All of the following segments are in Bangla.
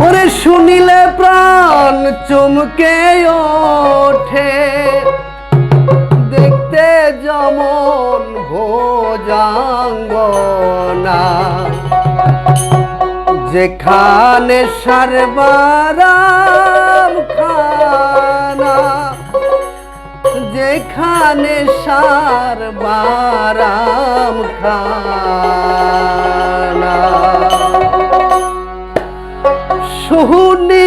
ওরে শুনিলে প্রাণ চমকে ওঠে দেখতে যেমন না যেখানে সারবারা এখানে সার বারাম খানা। শুনি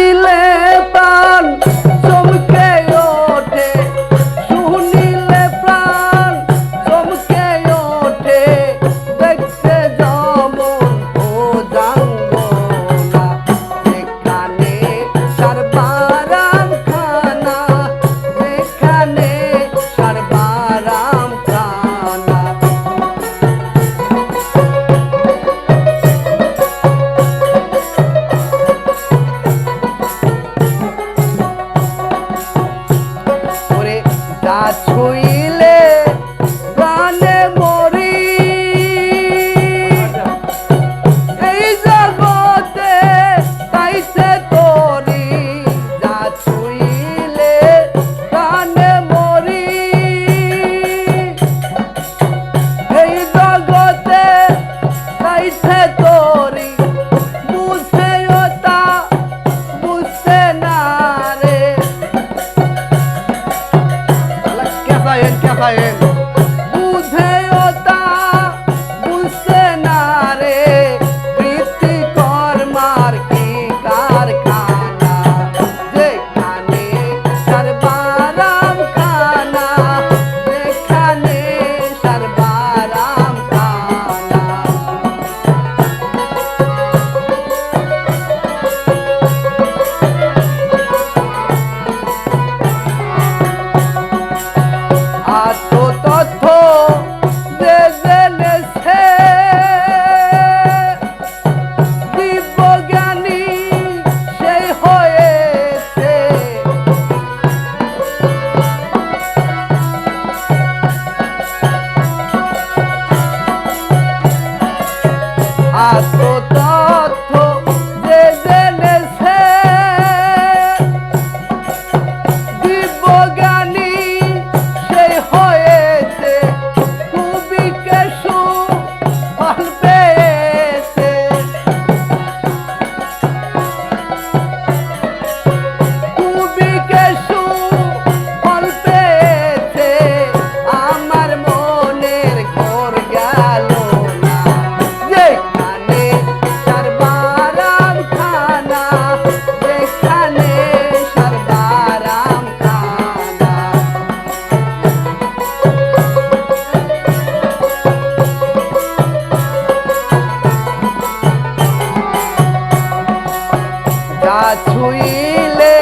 যা ছুইলে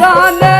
গানে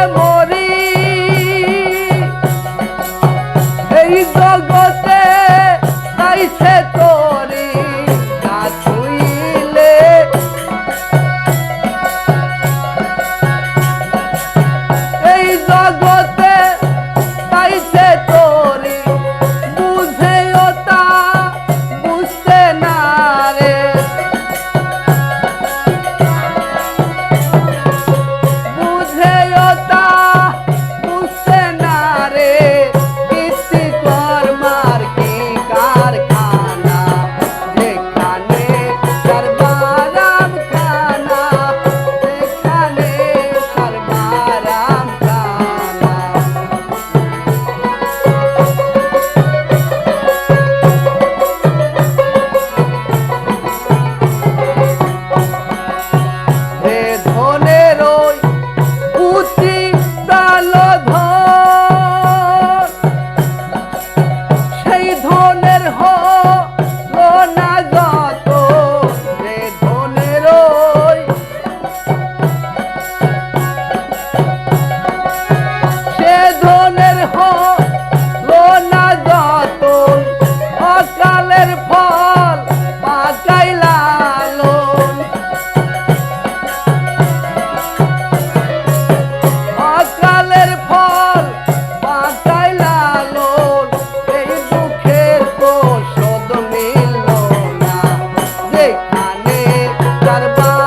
got a bomb.